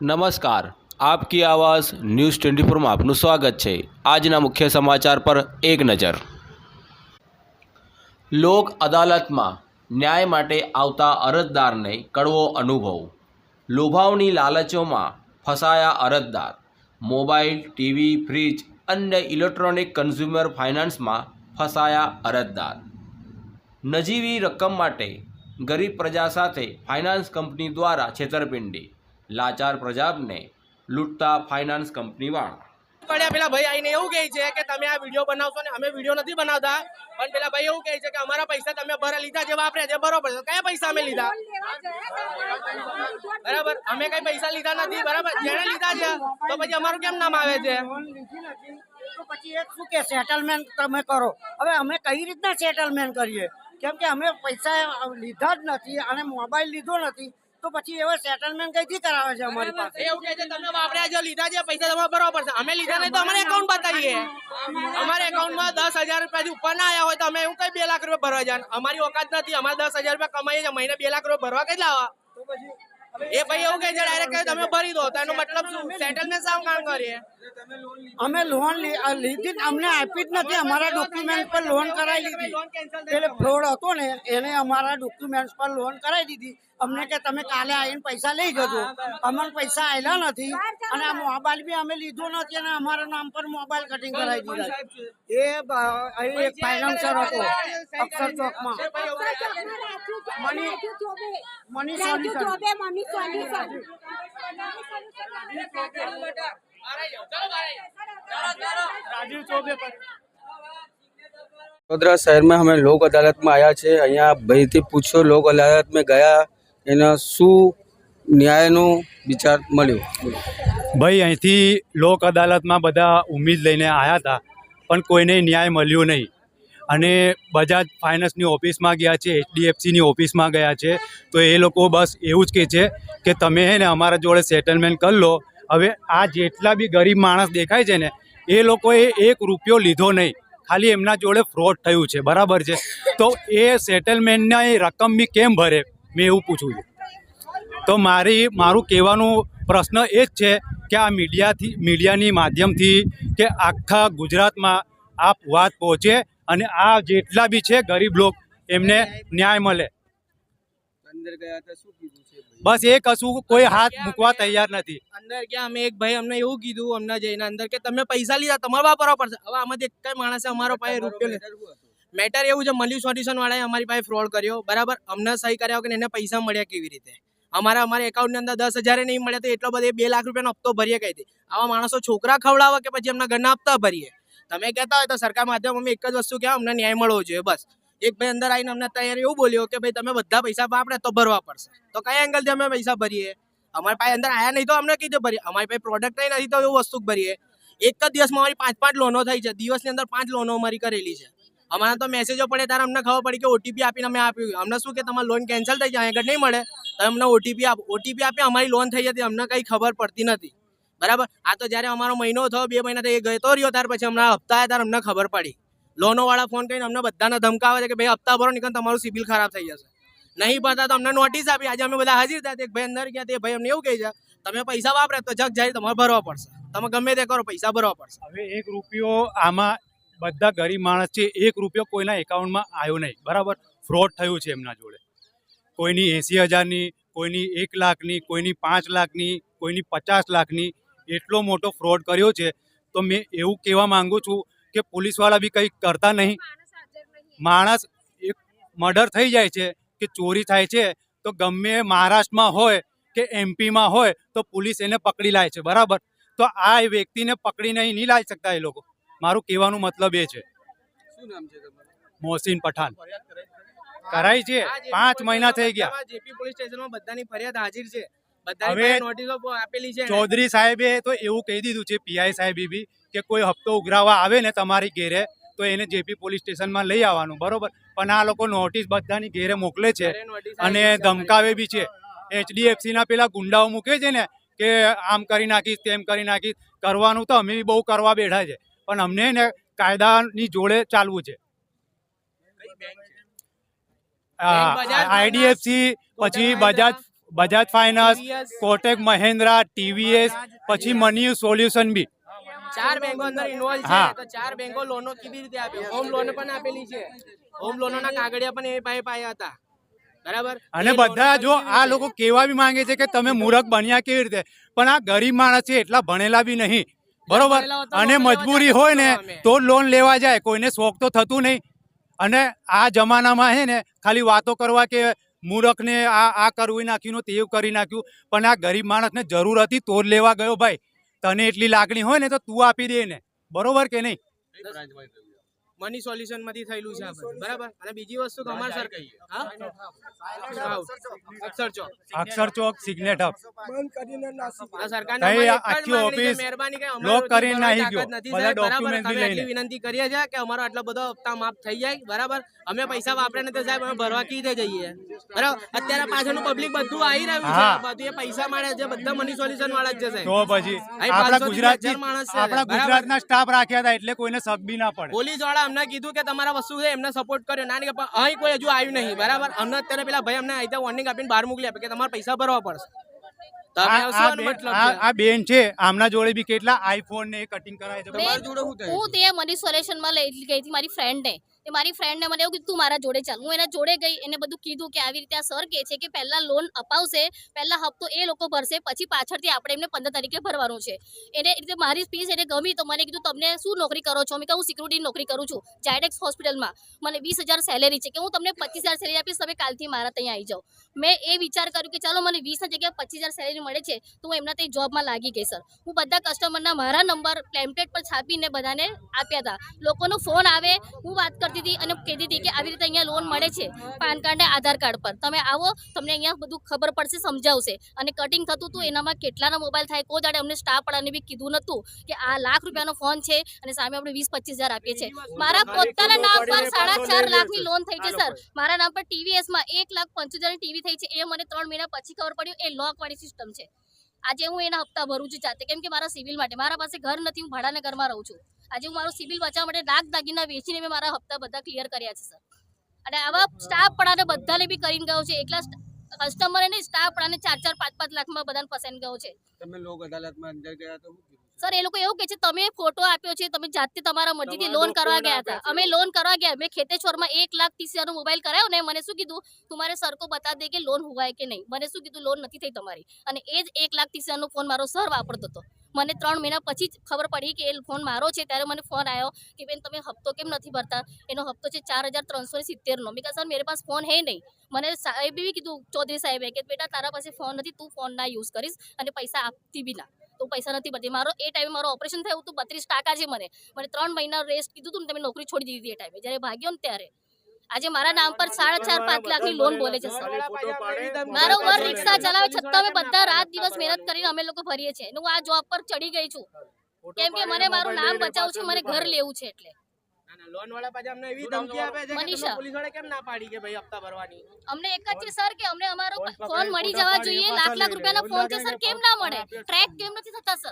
નમસ્કાર આપકી આવાઝ news twenty ફોરમાં આપનું સ્વાગત છે આજના મુખ્ય સમાચાર પર એક નજર લોક અદાલતમાં ન્યાય માટે આવતા અરજદારને કડવો અનુભવ લોભાવની લાલચોમાં ફસાયા અરજદાર મોબાઈલ ટીવી ફ્રીજ અન્ય ઇલેક્ટ્રોનિક કન્ઝ્યુમર ફાઇનાન્સમાં ફસાયા અરજદાર નજીવી રકમ માટે ગરીબ પ્રજા સાથે ફાઇનાન્સ કંપની દ્વારા છેતરપિંડી લાચાર પ્રજાને લૂંટતા ફાઇનાન્સ કંપની કંપનીવાળા પડ્યા પેલા ભાઈ આઈને એવું કહે છે કે તમે આ વીડિયો બનાવશો ને અમે વીડિયો નથી બનાવતા. પણ પેલા ભાઈ એવું કહે છે કે અમારા પૈસા તમે ભરા લીધા છે વાપર્યા છે બરોબર છે. કયા પૈસા અમે લીધા? બરાબર. અમે કઈ પૈસા લીધા નથી બરાબર. જેને લીધા છે તો પછી અમારું કેમ નામ આવે છે? તો પછી એક શું કે સેટલમેન્ટ તમે કરો. હવે અમે કઈ રીતના સેટલમેન્ટ કરીએ? કેમ કે અમે પૈસા લીધા જ નથી અને મોબાઈલ લીધો નથી. તો પછી એવા સેટલમેન્ટ કઈથી કરાવે છે અમારી પાસે? એવું કહે છે તમે વાપર્યા છે લીધા છે પૈસા તમારે ભરવા પડશે. અમે લીધા નહીં તો અમારે એકાઉન્ટ બતાવીએ. અમારે એકાઉન્ટમાં દસ હજાર રૂપિયાથી ઉપર ના આવ્યા હોય તો અમે એવું કઈ બે લાખ રૂપિયા ભરવા જાય? અમારી ઓકાત નથી. અમારે દસ હજાર રૂપિયા કમાઈએ છીએ. મહિને બે લાખ રૂપિયા ભરવા કેટલા આવા? એ ભાઈ એવું કહે છે ડાયરેક્ટ તમે ભરી દો. તો એનો મતલબ શું? સેટલમેન્ટ સાવ કામ કરીએ. અમે લોન લીધી જ અમને આપી જ નથી. અમારા ડોક્યુમેન્ટ પર લોન કરાવી લીધી એટલે ફ્રોડ હતો ને એને અમારા ડોક્યુમેન્ટ પર લોન કરાવી દીધી. અમને કે તમે કાલે આવીને પૈસા લઈ જજો. અમને પૈસા આવેલા નથી. અને આ મોબાઈલ બી અમે લીધો નથી અને અમારા નામ પર મોબાઈલ કટિંગ કરાવી દીધા એ એક ફાઇનાન્સર હતો અક્ષર ચોકમાં. મનીષ સોલ્યુશન. વડોદરા શહેરમાં અમે લોક અદાલતમાં આવ્યા છે. અહીંયા ભાઈથી પૂછ્યો લોક અદાલતમાં ગયા એને શું ન્યાયનું વિચાર મળ્યો? ભાઈ અહીંથી લોક અદાલતમાં બધા ઉમેદ લઈને આવ્યા હતા પણ કોઈને ન્યાય મળ્યો નહીં. અને બજાજ ફાઇનાન્સની ઓફિસમાં ગયા છે એચડીએફસીની ઓફિસમાં ગયા છે. તો એ લોકો બસ એવું જ કહે છે કે તમે હે ને અમારા જોડે સેટલમેન્ટ કરી લો હવે આ જેટલા બી ગરીબ માણસ દેખાય છે ને, એ લોકોએ એક રૂપિયો લીધો નહીં. ખાલી એમના જોડે ફ્રોડ થયું છે. બરાબર છે? તો એ સેટલમેન્ટના એ રકમ બી કેમ ભરે? મેં એવું પૂછું છું. તો મારી, મારું કહેવાનું પ્રશ્ન એ જ છે કે આ મીડિયાથી, મીડિયાની માધ્યમથી કે આખા ગુજરાતમાં આ વાત પહોંચે અને આ જેટલા બી છે ગરીબ લોક, એમને ન્યાય મળે. અંદર ગયા હતા શું કીધું છે બસ એ કશું કોઈ હાથ મૂકવા તૈયાર નથી. અંદર ગયા અમે એક ભાઈ અમને એવું કીધું અમને જઈને અંદર કે તમે પૈસા લીધા તમારે વાપરવા પડશે. હવે આમાંથી એક કઈ માણસે અમારો પાસે રૂપિયો મેટર એવું છે મલ્યુ સોલ્યુશન વાળાએ અમારી પાસે ફ્રોડ કર્યો. બરાબર? અમને સહી કર્યા વગર એને પૈસા મળ્યા કેવી રીતે? અમારા અમારા એકાઉન્ટની અંદર દસ હજારે નહીં મળ્યા તો એટલો બધો બે લાખ રૂપિયાનો હપ્તો ભરીએ કઈ રીતે? આવા માણસો છોકરા ખવડાવે કે પછી એમના ઘરના હપ્તા ભરીએ? તમે કહેતા હોય તો સરકાર માધ્યમ અમે એક જ વસ્તુ કહેવા અમને ન્યાય મળવો જોઈએ બસ. એક ભાઈ અંદર આવીને અમને તૈયાર એવું બોલ્યો કે ભાઈ તમે બધા પૈસા વાપરે તો ભરવા પડશે. તો કયા એંગલથી અમે પૈસા ભરીએ? અમારી પાસે અંદર આયા નહીં તો અમને કીધું ભરીએ? અમારી પાસે પ્રોડક્ટ નથી તો એવું વસ્તુ ભરીએ. એક જ દિવસમાં અમારી પાંચ પાંચ લોનો થઈ છે. દિવસની અંદર પાંચ લોનો અમારી કરેલી છે. અમારા તો મેસેજો પડે ત્યારે અમને ખબર પડી કે ઓટીપી આપીને અમે આપ્યું અમને શું કે તમારી લોન કેન્સલ થઈ જાય, આગળ નહીં મળે? તો અમને ઓટીપી આપ. ઓટીપી આપી અમારી લોન થઈ જતી અમને કંઈ ખબર પડતી નથી. બરાબર? આ તો જ્યારે અમારો મહિનો થયો, બે મહિના થઈ ગયો રહ્યો. ત્યાર પછી હમણાં હપ્તા ત્યારે અમને ખબર પડી. લોનો વાળા ફોન કરીને અમને બધાને ધમકાવે છે કે ભાઈ હપ્તા ભરો નીકળ તમારું સિબિલ ખરાબ થઈ જશે. નહીં ભરતા તો અમને નોટિસ આપી. આજે અમે બધા હાજર થયા. એક ભાઈ અંદર ગયા. તે ભાઈ અમને એવું કહે છે, તમે પૈસા વાપરે તો જગ જાય તમારે ભરવા પડશે. તમે ગમે તે કરો, પૈસા ભરવા પડશે. હવે એક રૂપિયો આમાં બધા ગરીબ માણસ છે, એક રૂપિયો કોઈના એકાઉન્ટમાં આવ્યો નહીં. બરાબર? ફ્રોડ થયું છે એમના જોડે. કોઈની એંસી હજારની, કોઈની એક લાખની, કોઈની પાંચ લાખની, કોઈની પચાસ લાખની એટલો મોટો ફ્રોડ કર્યો છે. તો મેં એવું કહેવા માંગુ છું કે પોલીસવાળા બી કંઈ કરતા નહીં. માણસ એક મર્ડર થઈ જાય છે કે ચોરી થાય છે તો ગમે મહારાષ્ટ્રમાં હોય કે એમપીમાં હોય તો પોલીસ એને પકડી લાય છે બરાબર? તો આ વ્યક્તિને પકડીને નહીં લાવી શકતા એ લોકો. મારું કહેવાનું મતલબ એ છે. શું નામ છે તમારું? મોહસિન પઠાણ. કરાય છે? પાંચ મહિના થઈ ગયા. જેપી પોલીસ સ્ટેશનમાં બધાની ફરિયાદ હાજર છે. હવે ચૌધરી સાહેબે તો એવું કહી દીધું છે પીઆઈ સાહેબે બી કે કોઈ હપ્તો ઉઘરાવા આવે ને તમારી ઘેરે તો એને જેપી પોલીસ સ્ટેશનમાં લઈ આવવાનું બરોબર? પણ આ લોકો નોટિસ બધાની ઘેરે મોકલે છે અને ધમકાવે બી છે. એચડીએફસી ના પેલા ગુંડાઓ મૂકે છે ને કે આમ કરી નાખીશ તેમ કરી નાખીશ કરવાનું તો અમે બી બહુ કરવા બેઠા છે પણ અમને ને કાયદાની જોડે ચાલવું છે. આઈડીએફસી પછી બજાજ બજાજ ફાઇનાન્સ કોટેક મહિન્દ્રા ટીવીએસ પછી મની સોલ્યુશન બી. ચાર બેંકો અંદર ઇન્વોલ્વ છે તો ચાર બેંકો લોનો કેવી રીતે આપે? હોમ લોન પણ આપેલી છે. હોમ લોનોના કાગળિયા પણ એ પાસે પાયા હતા. બરાબર? અને બધા જો આ લોકો કેવા બી માંગે છે કે તમે મૂરખ બન્યા કેવી રીતે? પણ આ ગરીબ માણસ છે એટલા ભણેલા બી નહીં. બરોબર? અને મજબૂરી હોય ને તો લોન લેવા જાય. કોઈને શોખ તો થતું નહીં. અને આ જમાનામાં હે ને ખાલી વાતો કરવા કે મૂરખને આ આ કરવી નાખ્યું ને તેવું કરી નાખ્યું. પણ આ ગરીબ માણસને જરૂર હતી તો લેવા ગયો ભાઈ. તને એટલી લાગણી હોય ને તો તું આપી દે ને બરોબર કે નહીં? મની સોલ્યુશનમાંથી થયેલું છે બરાબર? અને બીજી વસ્તુ તો અમાર સર કહીએ હા, અક્ષર ચોક અક્ષર ચોક સિગ્નેટ હબ આ સરકારને કઈ અમારી આખી ઓફિસ મહેરબાની કરી લોક અમારાથી નાહી ગયો. બધા સાહેબ, બી લઈને. વિનંતી કરીએ છીએ કે અમારો આટલો બધો હપ્તા માફ થઈ જાય. બરાબર? અમે પૈસા વાપરે ને તો સાહેબ અમે ભરવા કી રીતે જઈએ. બરાબર? અત્યારે પાછળનું પબ્લિક બધું આવી રહ્યું છે. બધું એ પૈસા મળે છે બધા મની સોલ્યુશન વાળા જ છે તો પછી આપણા ગુજરાત 1000 માણસ આપણા ગુજરાતના સ્ટાફ રાખ્યા હતા એટલે કોઈને સગ બી ના પડે. પોલીસવાળા અમને કીધું કે તમારા વસ્તુ છે એમને સપોર્ટ કર્યો. ના કે અહીં કોઈ હજુ આવ્યું નહીં. બરાબર? અમને અત્યારે પેલા ભાઈ અમને અહીં વોર્નિંગ આપીને બહાર મોકલી આપે કે તમારે પૈસા ભરવા પડશે. આ- બેન- છે? આ બેન છે આમના જોડે બી કેટલા આઈફોન ને કટિંગ કરાય છે. હું તે મની સોલ્યુશનમાં લઈ ગઈ હતી મારી ફ્રેન્ડને તે મારી ફ્રેન્ડને મને એવું કીધું મારા જોડે ચાલ. હું એના જોડે ગઈ, એને બધું કીધું કે આવી રીતે આ સર કહે છે કે પહેલાં લોન અપાવશે, પહેલાં હપ્તો એ લોકો ભરશે, પછી પાછળથી આપણે એમને પંદર તારીખે ભરવાનું છે. એને રીતે મારી ફીસ એને ગમી તો મને કીધું, તમને શું નોકરી કરો છો? મેં કહું, હું સિક્યુરિટી નોકરી કરું છું જાયડેક્સ હોસ્પિટલમાં. મને વીસ હજાર સેલેરી છે કે હું તમને પચીસ હજાર સેલેરી આપીશ, તમે કાલથી મારા ત્યાં આવી જાઓ. મેં એ વિચાર કર્યું કે ચાલો મને વીસ જગ્યાએ પચીસ હજાર સેલેરી મળે છે, તો હું એમના ત્યાં જોબમાં લાગી ગઈ સર હું બધા કસ્ટમરના મારા નંબર પ્લેમ્પલેટ પર છાપીને બધાને આપ્યા હતા. લોકોનો ફોન આવે, હું વાત કરતી હતી અને કહેતી હતી કે આવી રીતે અહીંયા લોન મળે છે પાન કાર્ડ ને આધાર કાર્ડ પર. તમે આવો, તમને અહીંયા બધું ખબર પડશે, સમજાવશે. અને કટિંગ થતું હતું, એનામાં કેટલાના મોબાઈલ થાય, કોઈ દાડે અમને સ્ટાફ વાળાને બી કીધું નતું કે આ લાખ રૂપિયાનો ફોન છે અને સામે આપણે વીસ પચીસ હજાર આપીએ છીએ. મારા પોતાના નામ પર સાડા ચાર લાખની લોન થઈ છે સર મારા નામ પર ટીવીએસમાં એક લાખ પંચોતેર ટીવી થઈ છે, એ મને ત્રણ મહિના પછી ખબર પડ્યું, એ લોકવાળી સિસ્ટમ છે. આજે હું એના હપ્તા ભરું છું જાતે. કેમ કે મારા સિવિલ માટે. મારા પાસે ઘર નથી હું ભાડાના ઘરમાં રહું છું. આજે હું મારું સિવિલ બચાવવા માટે દાગ દાગીના વેચીને મેં મારા હપ્તા બધા ક્લિયર કર્યા છે સર અને આવા સ્ટાફ પડાને બધાને બી કરીને ગયો છે. એકલા કસ્ટમર નહીં સ્ટાફ પડાને ચાર ચાર પાંચ પાંચ લાખમાં બધાને પસંદ ગયો છે. તમે લોક અદાલતમાં અંદર ગયા તો? સર એ લોકો એવું કે છે તમે ફોટો આપ્યો છે તમે જાતે તમારા મરજીથી લોન કરવા ગયા હતા. અમે લોન કરવા ગયા. મેં ખેતેશ્વરમાં એક લાખ ત્રીસ હજારનો મોબાઈલ કરાયો ને મને શું કીધું તમારે સરકો બતા દે કે લોન હુવાય કે નહીં. મને શું કીધું લોન નથી થઈ તમારી. અને એ જ એક લાખ ત્રીસ હજારનો ફોન મારો સર વાપરતો હતો. મને ત્રણ મહિના પછી જ ખબર પડી કે એ ફોન મારો છે, ત્યારે મને ફોન આવ્યો કે બેન તમે હપ્તો કેમ નથી ભરતા? એનો હપ્તો છે ચાર હજાર ત્રણસો સિત્તેરનો. મેં કહ્યું સર, મેરે પાસે ફોન હે નહીં. મને સાહેબે બી કીધું, ચૌધરી સાહેબે, કે બેટા, તારા પાસે ફોન નથી, તું ફોન ના યુઝ કરીશ અને પૈસા આપતી બી ના. તો પૈસા નથી ભરતી. મારો, એ ટાઈમે મારો ઓપરેશન થયું હતું, બત્રીસ ટાકા છે મને. મને ત્રણ મહિના રેસ્ટ કીધું હતું ને તમે નોકરી છોડી દીધી એ ટાઈમે. જ્યારે ભાગ્યો ને ત્યારે. આજે મારા નામ પર સાડા ચાર પાંચ લાખની લોન બોલે છે સર. મારો વર રિક્ષા ચલાવે છતાં અમે બધા રાત દિવસ મહેનત કરીને અમે લોકો ભરીએ છીએ. હું આ જોબ પર ચડી ગઈ છું. કેમ કે મને મારું નામ બચાવવું છે મને ઘર લેવું છે એટલે. લોન વાળા પાછા અમને એવી ધમકી આપે છે કે મનીષા. પોલીસવાળા કેમ ના પાડી કે ભાઈ હપ્તા ભરવાની? અમને એક જ છે સર કે અમને અમારો ફોન મળી જવા જોઈએ. લાખ લાખ રૂપિયાનો ફોન છે સર કેમ ના મળે? ટ્રેક કેમ નથી થતા સર?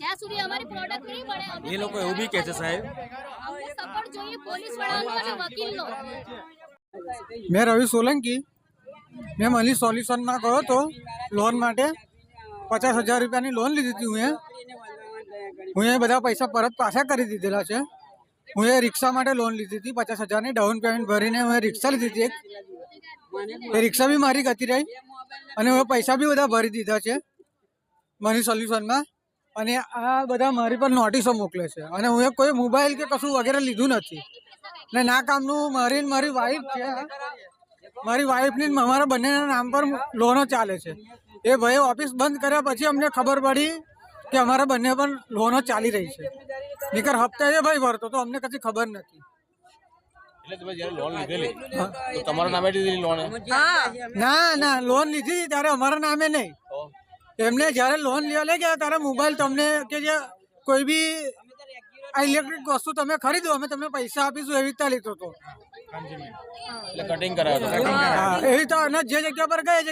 જ્યાં સુધી અમારી પ્રોડક્ટ નહીં મળે એ લોકો એવું બી કહે છે સાહેબ? અમને સપોર્ટ જોઈએ પોલીસ વાળાનો અને વકીલનો. મેં રવિ સોલંકી. મેં મની સોલ્યુશનમાં ગયો હતો લોન માટે પચાસ હજાર રૂપિયાની લોન લીધી હતી હું હું એ બધા પૈસા પરત પાછા કરી દીધેલા છે. હું એ રિક્ષા માટે લોન લીધી હતી પચાસ હજારની ડાઉન પેમેન્ટ ભરીને હું રિક્ષા લીધી હતી એક. એ રિક્ષા બી મારી ગતી રહી અને હું પૈસા બી બધા ભરી દીધા છે. મની સોલ્યુશનમાં અને આ બધા મારી પર નોટિસો મોકલે છે. અને હું કોઈ મોબાઈલ કે કશું વગેરે લીધું નથી. ને ના કામનું મારી મારી વાઈફ છે મારી વાઈફની અમારા બંનેના નામ પર લોનો ચાલે છે. એ ભાઈ ઓફિસ બંધ કર્યા પછી અમને ખબર પડી કે અમારા બંને પર લોનો ચાલી રહી છે. નીકર હપ્તા એ ભાઈ ભરતો તો અમને કશી ખબર નથી. એટલે તમે જ્યારે લોન લીધેલી તો તમારા નામે લીધેલી લોન ના ના લોન લીધી ત્યારે અમારા નામે નહીં. એમને જ્યારે લોન લેવા લઈ ગયા ત્યારે મોબાઈલ તમને કે જે કોઈ બી આ ઇલેક્ટ્રિક વસ્તુ તમે ખરીદો અમે તમને પૈસા આપીશું એવી રીતે લીધો હતો કટિંગ એવી તો જે જગ્યા પર ગયે